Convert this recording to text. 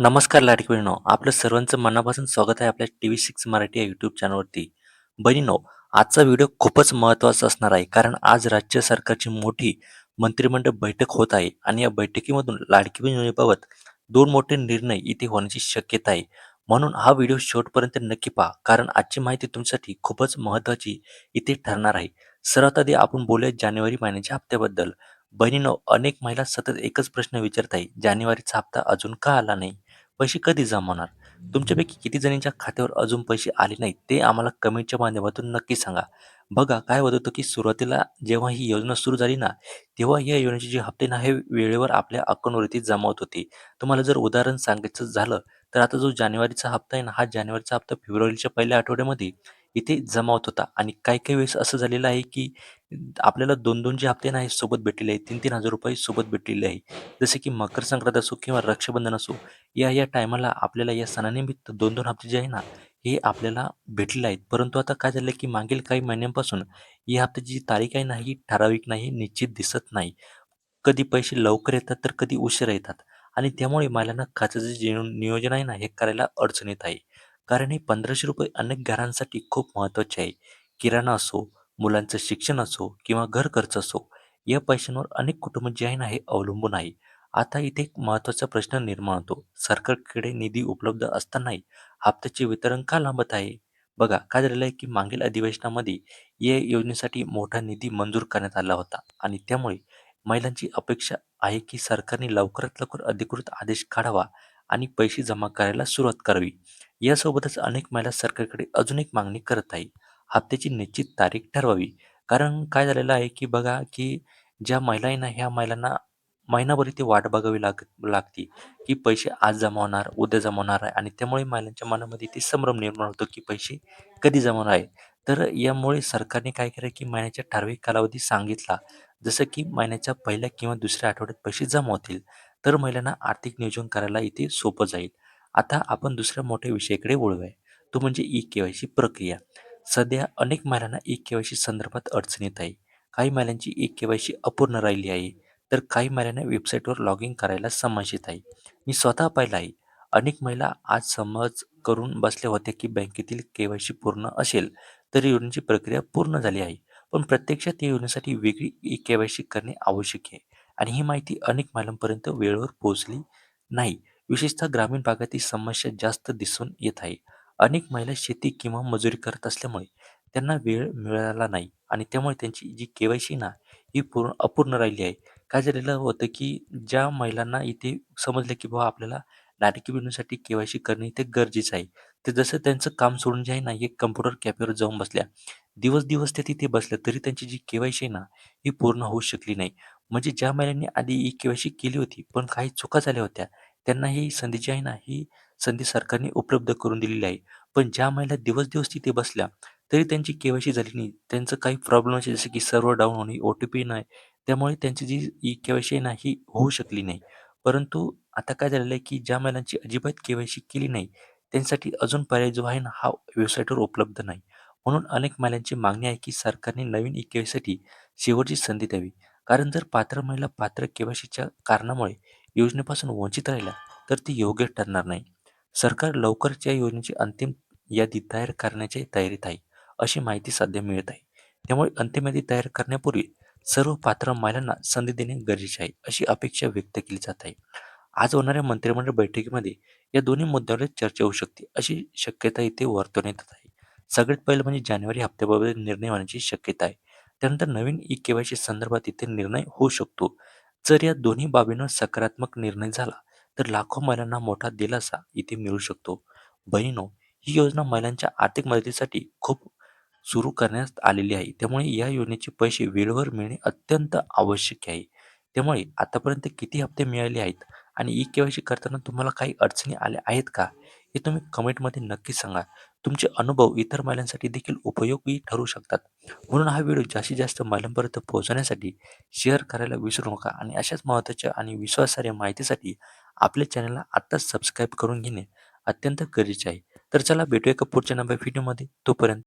नमस्कार लाडकी बहिणो आपलं सर्वांचं मनापासून स्वागत आहे आपल्या टी व्ही सिक्स मराठी या यूट्यूब चॅनलवरती बहिणीनो आजचा व्हिडिओ खूपच महत्त्वाचा असणार आहे कारण आज राज्य सरकारची मोठी मंत्रिमंडळ बैठक होत आहे आणि या बैठकीमधून लाडकी बहीण योजनेबाबत दोन मोठे निर्णय इथे होण्याची शक्यता आहे. म्हणून हा व्हिडिओ शेवटपर्यंत नक्की पहा कारण आजची माहिती तुमच्यासाठी खूपच महत्त्वाची इथे ठरणार आहे. सर्वात आधी आपण बोलूया जानेवारी महिन्याच्या हप्त्याबद्दल. बहिणीनो अनेक महिला सतत एकच प्रश्न विचारत आहे जानेवारीचा हप्ता अजून का आला नाही? पैसे कधी जमा होणार तुमच्यापैकी किती जणींच्या खात्यावर अजून पैसे आले नाहीत ते आम्हाला कमेंटच्या माध्यमातून नक्की सांगा. बघा काय होत होतं की सुरुवातीला जेव्हा ही योजना सुरू झाली ना तेव्हा या योजनेचे जे हप्ते ना हे वेळेवर आपल्या अकाउंटवरती जमा होत. होते तुम्हाला जर उदाहरण सांगायचं झालं तर आता जो जानेवारीचा हप्ता आहे ना हा जानेवारीचा हप्ता फेब्रुवारीच्या पहिल्या आठवड्यामध्ये इथे जमा होत. होता आणि काही काही वेळेस असं झालेलं आहे की आपल्याला दोन दोन जे हप्ते ना हे सोबत भेटलेले आहेत तीन तीन हजार रुपये सोबत भेटलेले आहे. जसे की मकर संक्रांत असो किंवा रक्षाबंधन असो या या टायमाला आपल्याला या सणानिमित्त दोन दोन हप्ते जे आहे ना हे आपल्याला भेटलेले आहेत. परंतु आता काय झालं की मागील काही महिन्यांपासून या हप्त्याची जी तारीख आहे ना ही ठराविक नाही निश्चित दिसत नाही. कधी पैसे लवकर येतात तर कधी उशिरा येतात. आणि त्यामुळे महिलांना खात्याचं जे नियोजन आहे ना हे करायला अडचण येत आहे. कारण हे पंधराशे रुपये अनेक घरांसाठी खूप महत्त्वाचे आहे. किराणा असो मुलांचं शिक्षण असो किंवा घर खर्च असो या पैशांवर अनेक कुटुंब जे आहे ना हे अवलंबून आहे. आता इथे एक महत्त्वाचा प्रश्न निर्माण होतो. सरकारकडे निधी उपलब्ध असतानाही हप्त्याचे वितरण का लांबत आहे? बघा काय झालेलं आहे की मागील अधिवेशनामध्ये या योजनेसाठी मोठा निधी मंजूर करण्यात आला होता आणि त्यामुळे महिलांची अपेक्षा आहे की सरकारने लवकरात लवकर अधिकृत आदेश काढावा आणि पैसे जमा करायला सुरुवात करावी. यासोबतच अनेक महिला सरकारकडे अजून एक मागणी करत आहे. हप्त्याची निश्चित तारीख ठरवावी. कारण काय झालेलं आहे की बघा की ज्या महिला आहे ना ह्या महिलांना महिनाभर इथे वाट बघावी लाग लागते की पैसे आज जमा होणार उद्या जमा होणार आहे. आणि त्यामुळे महिलांच्या मनामध्ये ते संभ्रम निर्माण होतो की पैसे कधी जमा होणार आहे. तर यामुळे सरकारने काय केलं की महिन्याच्या ठराविक कालावधी सांगितला. जसं की महिन्याच्या पहिल्या किंवा दुसऱ्या आठवड्यात पैसे जमा होतील तर महिलांना आर्थिक नियोजन करायला इथे सोपं जाईल. आता आपण दुसऱ्या मोठ्या विषयाकडे वळूया. तो म्हणजे ई के वाय सी प्रक्रिया. सध्या अनेक महिलांना ई के वाय सी संदर्भात अडचण येत आहे. काही महिलांची ई के वाय सी अपूर्ण राहिली आहे तर काही महिलांना वेबसाईटवर लॉग इन करायला समज येत आहे. मी स्वतः पाहिलं आहे. अनेक महिला आज समज करून बसल्या होत्या की बँकेतील के वाय सी पूर्ण असेल तर योजनेची प्रक्रिया पूर्ण झाली आहे. पण प्रत्यक्षात या योजनेसाठी वेगळी ई के वाय सी करणे आवश्यक आहे. आणि ही माहिती अनेक महिलांपर्यंत वेळेवर पोहोचली नाही. विशेषतः ग्रामीण भागातील समस्या जास्त दिसून येत आहे. अनेक महिला शेती किंवा मजुरी करत असल्यामुळे त्यांना वेळ मिळाला नाही आणि त्यामुळे त्यांची जी के वाय सी ना ही पूर्ण अपूर्ण राहिली आहे. काय झालेलं होतं की ज्या महिलांना इथे समजलं की बाबा आपल्याला नाटकी बहिणीसाठी के वाय सी करणे इथे गरजेचं आहे. ते जसं त्यांचं काम सोडून जे आहे ना हे कम्प्युटर कॅफेवर जाऊन बसल्या. दिवस दिवस त्या तिथे बसल्या तरी त्यांची जी के वाय सी आहे ना ही पूर्ण होऊ शकली नाही. म्हणजे ज्या महिलांनी आधी ही के वाय सी केली होती पण काही चुका झाल्या होत्या. त्यांना ही संधी जी आहे ना ही संधी सरकारने उपलब्ध करून दिलेली आहे. पण ज्या महिला दिवस दिवस तिथे बसल्या तरी त्यांची के वाय सी झाली नाही. त्यांचं काही प्रॉब्लेम असे जसं की सर्व डाऊन होणे ओ टी पी नाही. त्यामुळे त्यांची जी ई केवायसी सी आहे ना ही होऊ शकली नाही. परंतु आता काय झालेलं आहे की ज्या महिलांची अजिबात के वाय सी केली नाही त्यांसाठी अजून पर्याय जो आहे ना हा वेबसाईटवर उपलब्ध नाही. म्हणून अनेक महिलांची मागणी आहे की सरकारने नवीन ई केवायसीसाठी शेवटची संधी द्यावी. कारण जर पात्र महिला पात्र के वाय सीच्या कारणामुळे योजनेपासून वंचित राहिल्या तर ती योग्य ठरणार नाही. सरकार लवकरच या योजनेची अंतिम यादी तयार करण्याच्या तयारीत आहे अशी माहिती सध्या मिळत आहे. त्यामुळे अंतिम यादी तयार करण्यापूर्वी सर्व पात्र महिलांना संधी देणे गरजेचे आहे अशी अपेक्षा व्यक्त केली जात आहे. आज होणाऱ्या मंत्रिमंडळ बैठकीमध्ये या दोन्ही मुद्द्यावर चर्चा होऊ शकते अशी शक्यता इथे वर्तवण्यात येत आहे. सगळ्यात पहिलं म्हणजे जानेवारी हप्त्याबाबत निर्णय होण्याची शक्यता आहे. त्यानंतर नवीन ई केवायसी संदर्भात इथे निर्णय होऊ शकतो. जर या दोन्ही बाबींवर सकारात्मक निर्णय झाला तर लाखो महिलांना मोठा दिलासा इथे मिळू शकतो. बहिणो ही योजना महिलांच्या आर्थिक मदतीसाठी खूप सुरू करण्यात आलेली आहे. त्यामुळे या योजनेचे पैसे वेळेवर मिळणे अत्यंत आवश्यक आहे. त्यामुळे आतापर्यंत किती हप्ते मिळाले आहेत आणि ई के करताना तुम्हाला काही अडचणी आल्या आहेत का? हे तुम्ही कमेंटमध्ये नक्की सांगा. तुमचे अनुभव इतर महिलांसाठी देखील उपयोगी ठरू शकतात. म्हणून हा व्हिडिओ जास्तीत जास्त महिलांपर्यंत पोहोचण्यासाठी शेअर करायला विसरू नका. आणि अशाच महत्त्वाच्या आणि विश्वासार्ह माहितीसाठी आपल्या चॅनलला आत्ताच सबस्क्राईब करून घेणे अत्यंत गरजेचे आहे. तर चला भेटूया का पुढच्या नव्या व्हिडिओमध्ये तोपर्यंत